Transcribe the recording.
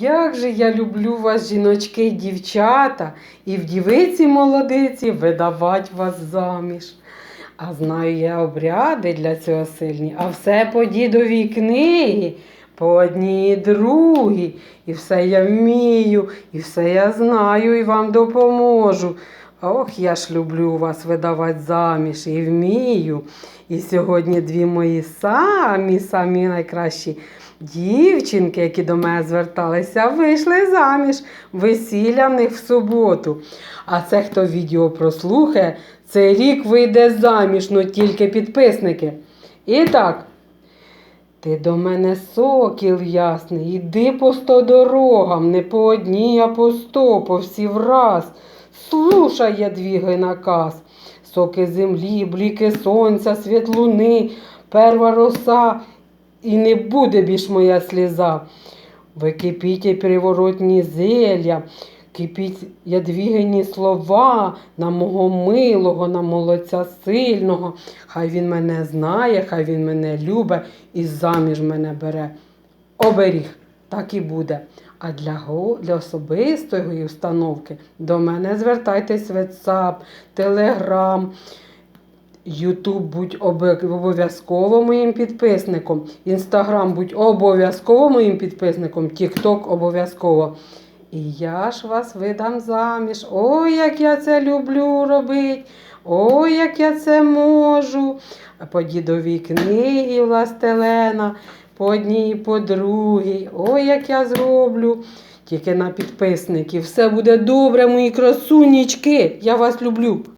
Як же я люблю вас, жіночки і дівчата, і в дівиці молодиці видавать вас заміж. А знаю я обряди для цього сильні, а все по дідовій книги, по одній і другій. І все я вмію, і все я знаю, і вам допоможу. Ох, я ж люблю вас видавати заміж і вмію. І сьогодні дві мої самі, самі найкращі дівчинки, які до мене зверталися, вийшли заміж. Весілля в них в суботу. А це хто відео прослухає, цей рік вийде заміж, ну тільки підписники. І так, ти до мене сокіл ясний, іди по сто дорогам, не по одній, а по сто, по всі враз. Слушай, я двігай наказ. Соки землі, бліки сонця, світ луни, перва роса, і не буде більш моя сліза. Ви кипіть і приворотні зелля, кипіть ядвігані слова на мого милого, на молодця сильного. Хай він мене знає, хай він мене любить і заміж мене бере. Оберіг, так і буде. А для, для особистої установки до мене звертайтесь WhatsApp, Telegram, Ютуб будь обов'язково моїм підписником. Інстаграм будь обов'язково моїм підписником, Тікток обов'язково. І я ж вас видам заміж. Ой, як я це люблю робити. Ой, як я це можу. По дідовій книгі властелена, по одній, по другій. Ой, як я зроблю. Тільки на підписників. Все буде добре, мої красунічки. Я вас люблю.